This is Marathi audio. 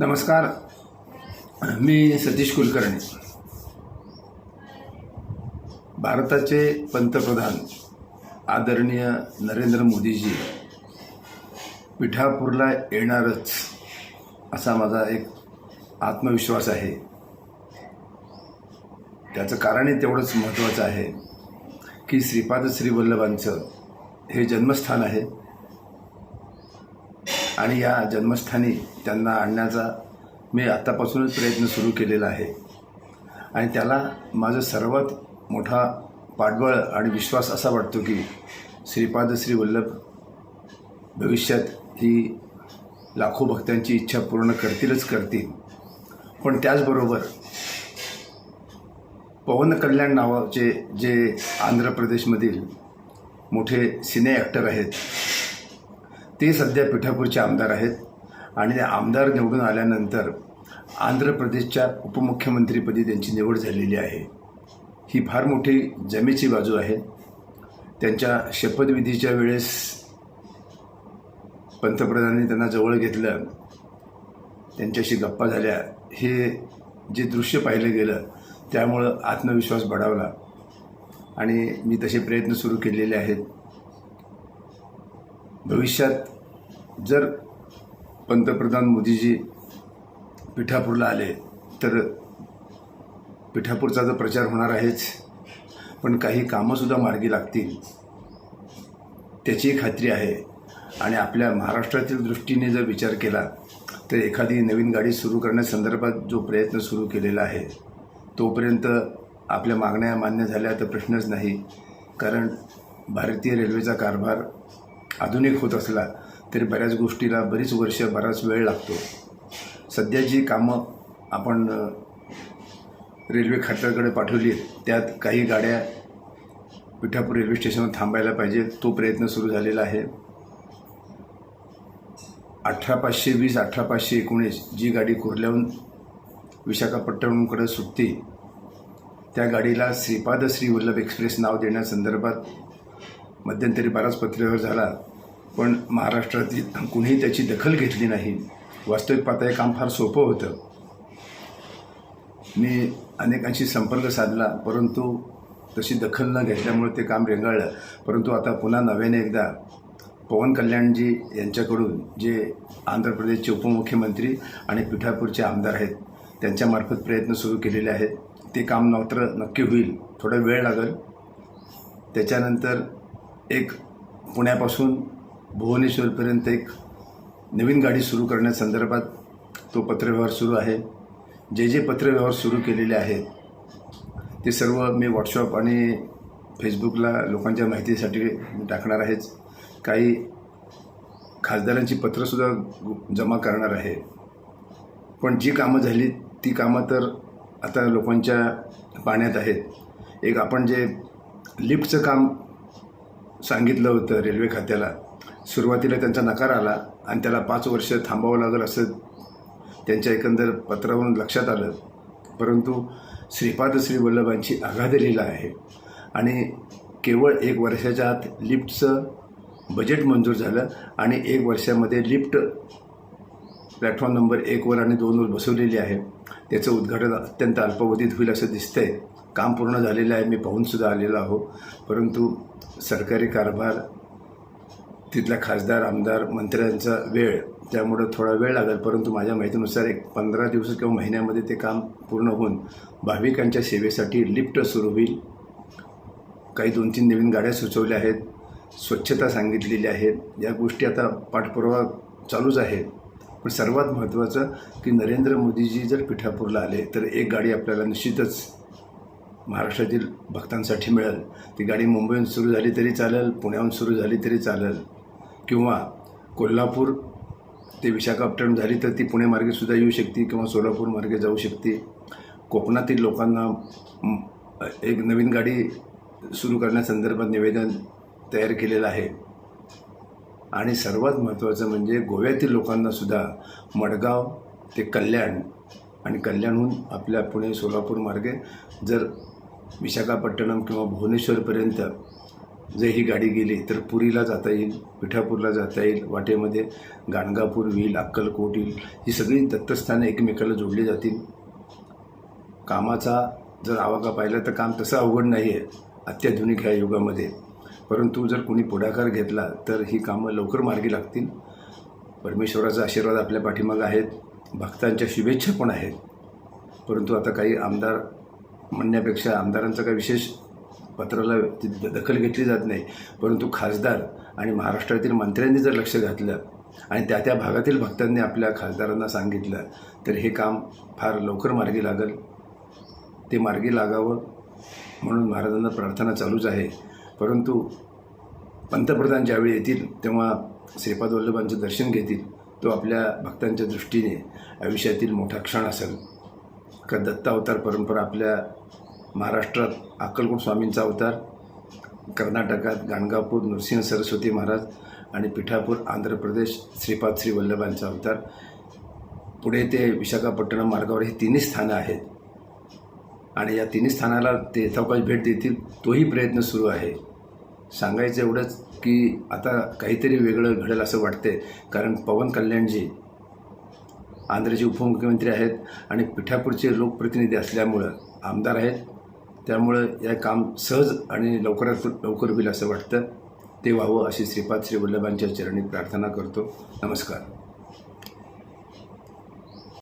नमस्कार. मी सतीश कुलकर्णी. भारताचे पंतप्रधान आदरणीय नरेंद्र मोदीजी पिठापूरला येणारच असा माझा एक आत्मविश्वास आहे. त्याचं कारणही तेवढंच महत्त्वाचं आहे की श्रीपाद श्रीवल्लभांचं हे जन्मस्थान आहे. आणि या जन्मस्थानी त्यांना आणण्याचा मी आत्तापासूनच प्रयत्न सुरू केलेला आहे. आणि त्याला माझं सर्वात मोठा पाठबळ आणि विश्वास असा वाटतो की श्रीपाद श्री वल्लभ भविष्यात ही लाखो भक्तांची इच्छा पूर्ण करतीलच करतील. पण त्याचबरोबर पवन कल्याण नावाचे जे आंध्र प्रदेशमधील मोठे सिने ॲक्टर आहेत ते सध्या पिठापूरचे आमदार आहेत. आणि ते आमदार निवडून आल्यानंतर आंध्र प्रदेशच्या उपमुख्यमंत्रीपदी त्यांची निवड झालेली आहे. ही फार मोठी जमेची बाजू आहे. त्यांच्या शपथविधीच्या वेळेस पंतप्रधानांनी त्यांना जवळ घेतलं. त्यांच्याशी गप्पा झाल्या. हे जे दृश्य पाहिलं गेलं त्यामुळं आत्मविश्वास बढावला आणि मी तसे प्रयत्न सुरू केलेले आहेत. भविष्यात जर पंतप्रधान मोदीजी पिठापूरला आले तर पिठापूरचा तर प्रचार होणार आहेच पण काही कामंसुद्धा मार्गी लागतील. त्याची खात्री आहे. आणि आपल्या महाराष्ट्रातील दृष्टीने जर विचार केला तर एखादी नवीन गाडी सुरू करण्यासंदर्भात जो प्रयत्न सुरू केलेला आहे तोपर्यंत आपल्या मागण्या मान्य झाल्या तर प्रश्नच नाही. कारण भारतीय रेल्वेचा कारभार आधुनिक होत असला तरी बऱ्याच गोष्टीला बरीच वर्ष बराच वेळ लागतो. सध्या जी कामं आपण रेल्वे खात्याकडे पाठवली आहेत, त्यात काही गाड्या पिठापूर रेल्वे स्टेशनवर थांबायला पाहिजे तो प्रयत्न सुरू झालेला आहे. अठरा पाचशे वीस अठरा पाचशे एकोणीस जी गाडी कुर्ल्याहून विशाखापट्टणमकडे सुटते त्या गाडीला श्रीपाद श्री वल्लभ एक्सप्रेस नाव देण्यासंदर्भात मध्यंतरी बराच पत्रव्यवहार झाला पण महाराष्ट्रातील कुणीही त्याची दखल घेतली नाही. वास्तविक पाहता हे काम फार सोपं होतं. मी अनेकांशी संपर्क साधला परंतु तशी दखल न घेतल्यामुळे ते काम रेंगाळलं. परंतु आता पुन्हा नव्याने एकदा पवन कल्याणजी यांच्याकडून जे आंध्र प्रदेशचे उपमुख्यमंत्री आणि पिठापूरचे आमदार आहेत त्यांच्यामार्फत प्रयत्न सुरू केलेले आहेत. ते काम मात्र नक्की होईल. थोडा वेळ लागेल. त्याच्यानंतर एक पुण्यापासून भुवनेश्वरपर्यंत एक नवीन गाडी सुरू करण्यासंदर्भात तो पत्रव्यवहार सुरू आहे. जे जे पत्रव्यवहार सुरू केलेले आहेत ते सर्व मी व्हॉट्सअप आणि फेसबुकला लोकांच्या माहितीसाठी टाकणार आहेच. काही खासदारांची पत्रंसुद्धा जमा करणार आहे. पण जी कामं झाली ती कामं तर आता लोकांच्या पाण्यात आहेत. एक आपण जे लिफ्टचं काम सांगितलं होतं रेल्वे खात्याला. सुरुवातीला त्यांचा नकार आला आणि त्याला पाच वर्ष थांबावं लागेल असं त्यांच्या एकंदर पत्रावरून लक्षात आलं. परंतु श्रीपाद श्री वल्लभांची आघाध लिहिला आहे आणि केवळ एक वर्षाच्या आत लिफ्टचं बजेट मंजूर झालं आणि एक वर्षामध्ये लिफ्ट प्लॅटफॉर्म नंबर एकवर आणि दोनवर बसवलेली आहे. त्याचं उद्घाटन अत्यंत अल्पावधीत होईल असं दिसतंय. काम पूर्ण झालेलं आहे मी पाहूनसुद्धा आलेलो आहो. परंतु सरकारी कारभार तिथला खासदार आमदार मंत्र्यांचा वेळ त्यामुळं थोडा वेळ लागेल. परंतु माझ्या माहितीनुसार एक पंधरा दिवस किंवा महिन्यामध्ये ते काम पूर्ण होऊन भाविकांच्या सेवेसाठी लिफ्ट सुरू होईल. काही दोन तीन नवीन गाड्या सुचवल्या आहेत स्वच्छता सांगितलेली आहे या गोष्टी आता पाठपुरावा चालूच आहे पण सर्वात महत्त्वाचं की नरेंद्र मोदीजी जर पिठापूरला आले तर एक गाडी आपल्याला निश्चितच महाराष्ट्रातील भक्तांसाठी मिळेल. ती गाडी मुंबईहून सुरू झाली तरी चालेल पुण्याहून सुरू झाली तरी चालेल. किंवा कोल्हापूर ते विशाखापट्टणम झाली तर ती पुणे मार्गेसुद्धा येऊ शकते किंवा सोलापूर मार्गे जाऊ शकते. कोकणातील लोकांना एक नवीन गाडी सुरू करण्यासंदर्भात निवेदन तयार केलेलं आहे. आणि सर्वात महत्त्वाचं म्हणजे गोव्यातील लोकांनासुद्धा मडगाव ते कल्याण आणि कल्याणहून आपल्या पुणे सोलापूर मार्गे जर विशाखापट्टणम किंवा भुवनेश्वरपर्यंत जर ही गाडी गेली तर पुरीला जाता येईल पिठापूरला जाता येईल वाटेमध्ये गाणगापूर येईल अक्कलकोट येईल ही सगळी दत्तस्थानं एकमेकाला जोडली जातील. कामाचा जर आवाका पाहिला तर काम तसं अवघड नाही आहे अत्याधुनिक ह्या युगामध्ये. परंतु जर कोणी पुढाकार घेतला तर ही कामं लवकर मार्गी लागतील. परमेश्वराचा आशीर्वाद आपल्या पाठीमागं आहेत भक्तांच्या शुभेच्छा पण आहेत. परंतु आता काही आमदार म्हणण्यापेक्षा आमदारांचा काही विशेष पत्राला ती द- दखल घेतली जात नाही. परंतु खासदार आणि महाराष्ट्रातील मंत्र्यांनी जर लक्ष घातलं आणि त्या त्या भागातील भक्तांनी आपल्या खासदारांना सांगितलं तर हे काम फार लवकर मार्गी लागेल. ते मार्गी लागावं म्हणून महाराजांना प्रार्थना चालूच आहे. परंतु पंतप्रधान ज्यावेळी येतील तेव्हा श्रीपाद वल्लभांचं दर्शन घेतील तो आपल्या भक्तांच्या दृष्टीने आयुष्यातील मोठा क्षण असेल. का दत्ता अवतार परंपरा आपल्या महाराष्ट्रात अक्कलकोट स्वामींचा अवतार कर्नाटकात गाणगापूर नृसिंह सरस्वती महाराज आणि पिठापूर आंध्र प्रदेश श्रीपाद श्री वल्लभांचा अवतार. पुढे ते विशाखापट्टणम मार्गावर ही तिन्ही स्थानं आहेत. आणि या तिन्ही स्थानाला ते यथावकाश भेट देतील तोही प्रयत्न सुरू आहे. सांगायचं एवढंच की आता काहीतरी वेगळं घडेल असं वाटते कारण पवन कल्याणजी आंध्रचे उपमुख्यमंत्री आहेत आणि पिठापूरचे लोकप्रतिनिधी असल्यामुळं आमदार आहेत. त्यामुळं या काम सहज आणि लवकरात लवकर होईल असं वाटतं. ते व्हावं अशी श्रीपाद श्री वल्लभांच्या चरणी प्रार्थना करतो. नमस्कार.